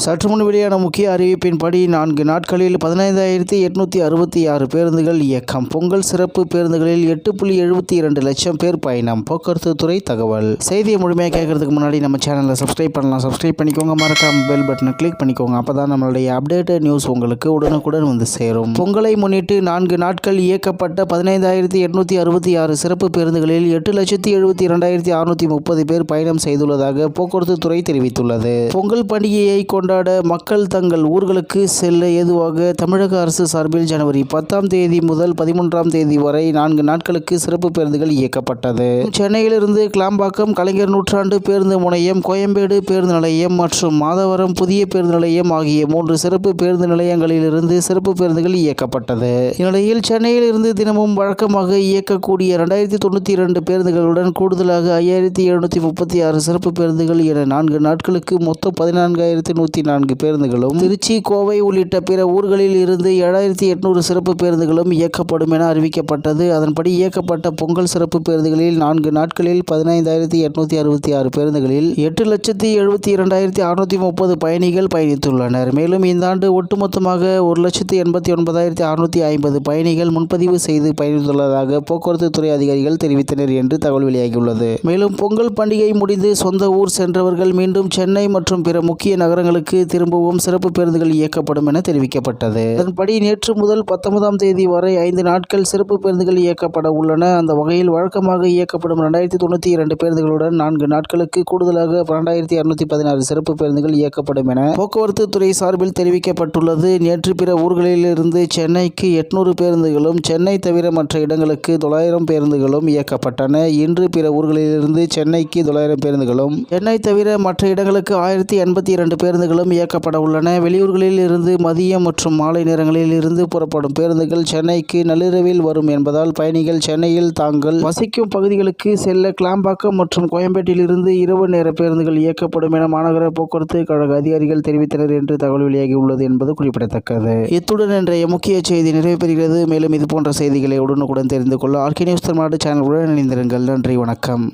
சற்று முன் வெளியான முக்கிய அறிவிப்பின்படி நான்கு நாட்களில் பதினைந்தாயிரத்தி எட்நூத்தி அறுபத்தி ஆறு பேருந்துகள் இயக்கம். பொங்கல் சிறப்பு பேருந்துகளில் எட்டு புள்ளி எழுபத்தி இரண்டு லட்சம் பேர் பயணம். போக்குவரத்து துறை தகவல். செய்தியை முழுமையாக கேட்கறதுக்கு முன்னாடி நம்ம சேனலை சப்ஸ்கிரைப் பண்ணலாம். சப்ஸ்கிரைப் பண்ணிக்கோங்க. மறக்காம பெல் பட்டனை கிளிக் பண்ணிக்கோங்க. அப்பதான் நம்மளுடைய அப்டேட்டட் நியூஸ் உங்களுக்கு உடனுக்குடன் வந்து சேரும். பொங்கலை முன்னிட்டு நான்கு நாட்கள் இயக்கப்பட்ட பதினைந்தாயிரத்தி எட்நூத்தி அறுபத்தி ஆறு சிறப்பு பேருந்துகளில் எட்டு லட்சத்தி எழுபத்தி இரண்டாயிரத்தி அறுநூத்தி முப்பது பேர் பயணம் செய்துள்ளதாக போக்குவரத்து துறை தெரிவித்துள்ளது. பொங்கல் பண்டிகையை கொண்டாட மக்கள் தங்கள் ஊர்களுக்கு செல்ல ஏதுவாக தமிழக அரசு சார்பில் ஜனவரி பத்தாம் தேதி முதல் பதிமூன்றாம் தேதி வரை நான்கு நாட்களுக்கு சிறப்பு பேருந்துகள் இயக்கப்பட்டது. சென்னையிலிருந்து கிளாம்பாக்கம் கலைஞர் நூற்றாண்டு பேருந்து முனையம் கோயம்பேடு பேருந்து நிலையம் மற்றும் மாதவரம் புதிய பேருந்து நிலையம் ஆகிய மூன்று சிறப்பு பேருந்து நிலையங்களிலிருந்து சிறப்பு பேருந்துகள் இயக்கப்பட்டது. இந்நிலையில் சென்னையில் இருந்து தினமும் வழக்கமாக இயக்கக்கூடிய இரண்டாயிரத்தி தொண்ணூற்றி இரண்டு பேருந்துகளுடன் கூடுதலாக ஐயாயிரத்தி எழுநூற்றி முப்பத்தி ஆறு சிறப்பு பேருந்துகள் என நான்கு நாட்களுக்கு மொத்தம் பதினான்காயிரத்தி நூற்றி நான்கு பேருந்துகளும் திருச்சி கோவை உள்ளிட்ட பிற ஊர்களில் இருந்து ஏழாயிரத்தி எட்நூறு சிறப்பு பேருந்துகளும் இயக்கப்படும் என அறிவிக்கப்பட்டது. அதன்படி இயக்கப்பட்ட பொங்கல் சிறப்பு பேருந்துகளில் நான்கு நாட்களில் பதினைந்தாயிரத்தி எட்நூத்தி அறுபத்தி ஆறு பேருந்துகளில் எட்டு லட்சத்தி எழுபத்தி இரண்டாயிரத்தி அறுநூத்தி முப்பது பயணிகள் பயணித்துள்ளனர். மேலும் இந்த ஆண்டு ஒட்டுமொத்தமாக ஒரு லட்சத்தி எண்பத்தி ஒன்பதாயிரத்தி அறுநூத்தி ஐம்பது பயணிகள் முன்பதிவு செய்து பயணித்துள்ளதாக போக்குவரத்து துறை அதிகாரிகள் தெரிவித்தனர் என்று தகவல் வெளியாகியுள்ளது. மேலும் பொங்கல் பண்டிகை முடிந்து சொந்த ஊர் சென்றவர்கள் மீண்டும் சென்னை மற்றும் பிற முக்கிய நகரங்களுக்கு திரும்பவும் சிறப்பு பேருந்துகள் இயக்கப்படும் என தெரிவிக்கப்பட்டது. அதன்படி நேற்று முதல் பத்தொன்பதாம் தேதி வரை ஐந்து நாட்கள் சிறப்பு பேருந்துகள் இயக்கப்பட உள்ளன. அந்த வகையில் வழக்கமாக இயக்கப்படும் இரண்டாயிரத்தி தொண்ணூற்றி இரண்டு பேருந்துகளுடன் நான்கு நாட்களுக்கு கூடுதலாக பன்னெண்டாயிரத்தி அறுநூத்தி பதினாறு சிறப்பு பேருந்துகள் இயக்கப்படும் என போக்குவரத்து துறை சார்பில் தெரிவிக்கப்பட்டுள்ளது. நேற்று பிற ஊர்களிலிருந்து சென்னைக்கு எட்நூறு பேருந்துகளும் சென்னை தவிர மற்ற இடங்களுக்கு தொள்ளாயிரம் பேருந்துகளும் இயக்கப்பட்டன. இன்று பிற ஊர்களிலிருந்து சென்னைக்கு தொள்ளாயிரம் பேருந்துகளும் சென்னை தவிர மற்ற இடங்களுக்கு ஆயிரத்தி எண்பத்தி இரண்டு பேருந்துகளும் இயக்கப்பட உள்ளன. வெளியூர்களில் இருந்து மதியம் மற்றும் மாலை நேரங்களில் இருந்து புறப்படும் பேருந்துகள் சென்னைக்கு நள்ளிரவில் வரும் என்பதால் பயணிகள் சென்னையில் தாங்கள் வசிக்கும் பகுதிகளுக்கு செல்ல கிளாம்பாக்கம் மற்றும் கோயம்பேட்டில் இருந்து இரவு நேர பேருந்துகள் இயக்கப்படும் என மாநகர போக்குவரத்து கழக அதிகாரிகள் தெரிவித்தனர் என்று தகவல் வெளியாகி உள்ளது என்பது குறிப்பிடத்தக்கது. இத்துடன் இன்றைய முக்கிய செய்தி நிறைவு பெறுகிறது மேலும் இதுபோன்ற செய்திகளை உடனுக்குடன் தெரிந்து கொள்ள ஆர்கே நியூஸ் தமிழ்நாடு சேனலுடன் இணைந்திருங்கள். நன்றி வணக்கம்.